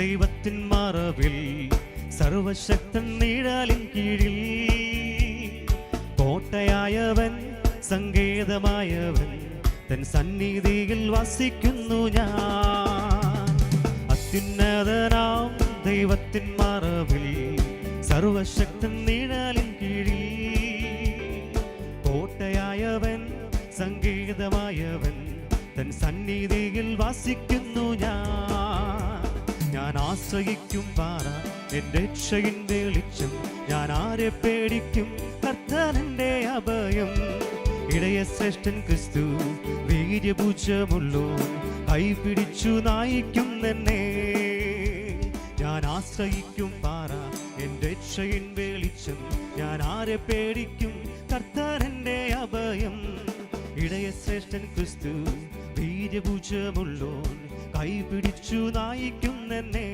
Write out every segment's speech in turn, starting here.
ദൈവത്തിൻ മറവിൽ സർവശക്തൻ നീഴാലിൻ കീഴിൽ. കോട്ടയായവൻ സങ്കേതമായവൻ തൻ സന്നിധിയിൽ വസിക്കുന്നു ഞാൻ. അത്യുന്നതനാം ദൈവത്തിൻ മറവിൽ സർവശക്തൻ നിഴലിൻ കീഴിൽ. കോട്ടയായവൻ സംഗീതമായവൻ തൻ സന്നിധിയിൽ വസിക്കുന്നു ഞാൻ. ഞാൻ ആശ്രയിക്കും പാറ എന്റെ രക്ഷയിൻ വെളിച്ചം. ഞാൻ ആരെ പേടിക്കും? കർത്തനന്റെ അഭയം. ഇടയ ശ്രേഷ്ഠൻ ക്രിസ്തു വീര്യപൂജമുള്ളൂ കൈപിടിച്ചു നായിക്കും തന്നെ. ഞാൻ ആശ്രയിക്കും പാറ എന്റെ രക്ഷയിൻ വെളിച്ചം. ഞാൻ ആരെ പേടിക്കും? കർത്താരന്റെ അഭയം. ഇടയ ശ്രേഷ്ഠൻ ക്രിസ്തു വീര്യപൂജമുള്ളോൻ കൈപിടിച്ചു നായിക്കും തന്നെ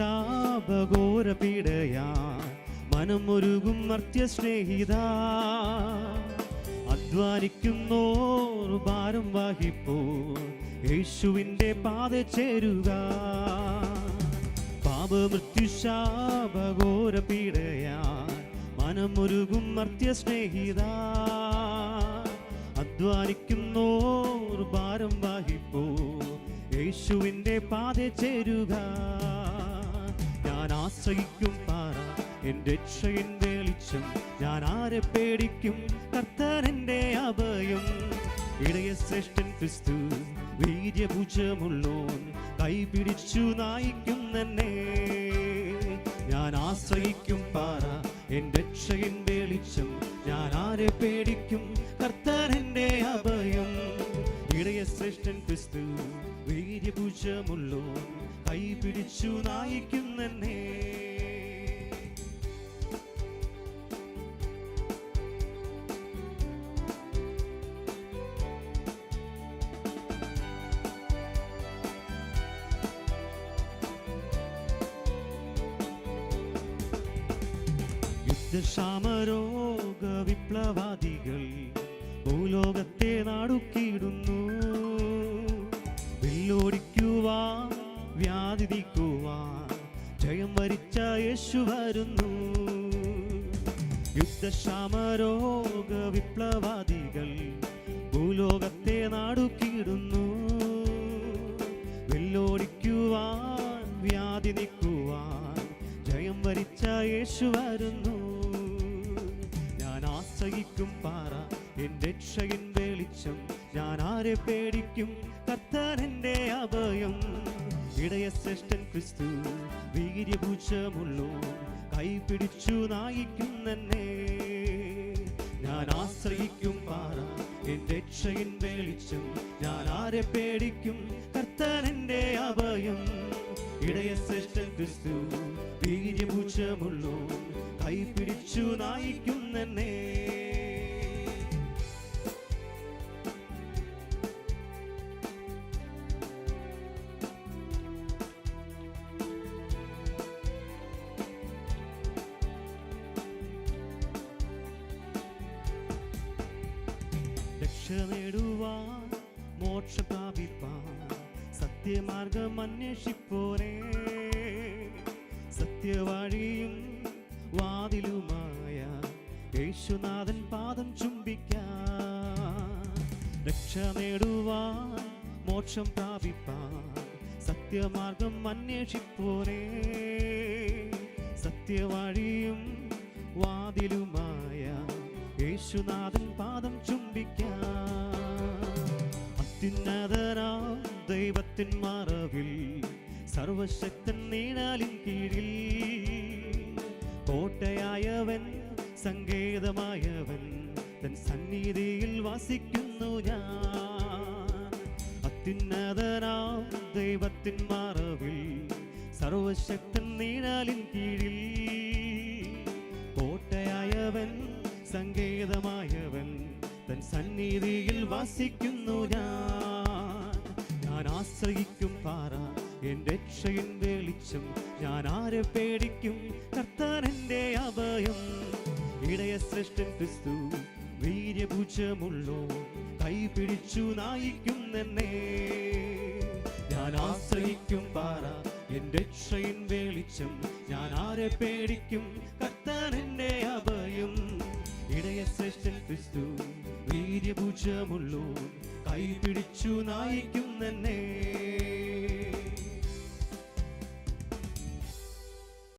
പാപമൃത്യുശാപഘോര പീഡയാ മനമൊരുകും മർത്യ സ്നേഹിത അധ്വാനിക്കുന്നോർ ഭാരം വഹിപ്പോ യേശുവിന്റെ പാത ചേരുക. പാപമൃത്യുശാപഘോര പീഡയാ മനമൊരുകും മർത്യ സ്നേഹിത അധ്വാനിക്കുന്നോർ ഭാരം വഹിപ്പോ യേശുവിന്റെ പാത ചേരുക. ഞാൻ ആശ്രയിക്കും പാറ എന്റെ രക്ഷയിൻ വെളിച്ചം ഞാൻ ആരെ പേടിക്കും? കർത്തനന്റെ അഭയം. ഇടയ ശ്രേഷ്ഠൻ ക്രിസ്തു വീര്യഭുജമുള്ളോൻ കൈപിടിച്ചു നായിക്കും തന്നെ. ഞാൻ ആശ്രയിക്കും പാറ എന്റെ രക്ഷയിൻ വെളിച്ചം ഞാൻ ആരെ പേടിക്കും? കർത്തനന്റെ അഭയം. ഇടയ ശ്രേഷ്ഠൻ ക്രിസ്തു വീര്യഭുജമുള്ളോൻ കൈപിടിച്ചു നായിക്കും തന്നെ. യുദ്ധക്ഷാമരോഗ വിപ്ലവാദികൾ ഭൂലോകത്തെ നാടുക്കിയിടുന്നു. വില്ലോടിക്കുവാൻ വ്യാധിക്കുവാൻ ജയം വരിച്ച യേശു വരുന്നു. യുദ്ധക്ഷാമരോഗ വിപ്ലവാദികൾ ഭൂലോകത്തെ നാടുക്കിയിടുന്നു. വില്ലോടിക്കുവാൻ വ്യാധി നീക്കുവാൻ ജയം വരിച്ച യേശു വരുന്നു. ആശ്രയിക്കും പാറ. എന്റെ രക്ഷകൻ വെളിച്ചം ഞാൻ ആരെ പേടിക്കും? കർത്താനെന്റെ അഭയം. ഇടയ ശ്രേഷ്ഠൻ ക്രിസ്തു വീര്യഭൂഷമുള്ളൂ കൈപിടിച്ചു നായിക്കും തന്നെ. ഞാൻ ആശ്രയിക്കും പാറ എന്റെ രക്ഷകൻ വെളിച്ചം ഞാൻ ആരെ പേടിക്കും? കർത്താനെന്റെ അഭയം. ഇടയ ശ്രേഷ്ഠൻ ക്രിസ്തു വീര്യഭൂഷമുള്ളൂ കൈപിടിച്ചു നായിക്കും തന്നെ രക്ഷ നേടുവാൻ മോക്ഷ പ്രാപിപ്പാൻ സത്യമാർഗം അന്വേഷിപ്പോരേ സത്യവഴിയും വാതിലുമായ യേശുനാഥൻ പാദം ചുംബിക്കാൻ രക്ഷ നേടുവാൻ മോക്ഷം പ്രാപിപ്പാൻ സത്യമാർഗം അന്വേഷിപ്പോരേ സത്യവഴിയും വാതിലുമായ യേശുനാഥൻ പാദം ചുംബിക്കാൻ അത്യുന്നതനാ ദൈവത്തിൻ മറവിൽ സർവശക്തൻ നീണാലിൻ കീഴിൽ. കോട്ടയായവൻ സങ്കേതമായവൻ തൻ സന്നിധിയിൽ വാസിക്കുന്നു ഞാൻ. അത്യുന്നതനാം ദൈവത്തിൻ മറവിൽ സർവശക്തൻ നീണാലിൻ കീഴിൽ. കോട്ടയായവൻ സങ്കേതമായവൻ തൻ സന്നിധിയിൽ വാസിക്കുന്നു ഞാൻ. ഞാൻ ആശ്രയിക്കും പാറ എന്റെ രക്ഷയിൻ വെളിച്ചം. ഞാൻ ആരെ പേടിക്കും? കർത്താൻ എന്റെ അഭയം. ഇടയ സൃഷ്ടൻ ക്രിസ്തു വീര്യഭുജമുള്ളോ കൈ പിടിച്ചു നായിക്കുന്നെന്നെ ഞാൻ ആശ്രയിക്കും പാറ എന്റെ രക്ഷയിൻ വെളിച്ചം. ഞാൻ ആരെ പേടിക്കും? കർത്താൻ എന്റെ അഭയം. ഇടയ സൃഷ്ടൻ ക്രിസ്തു വീര്യഭുജമുള്ളൂ കൈ പിടിച്ചു നായിക്കുന്നെന്നെ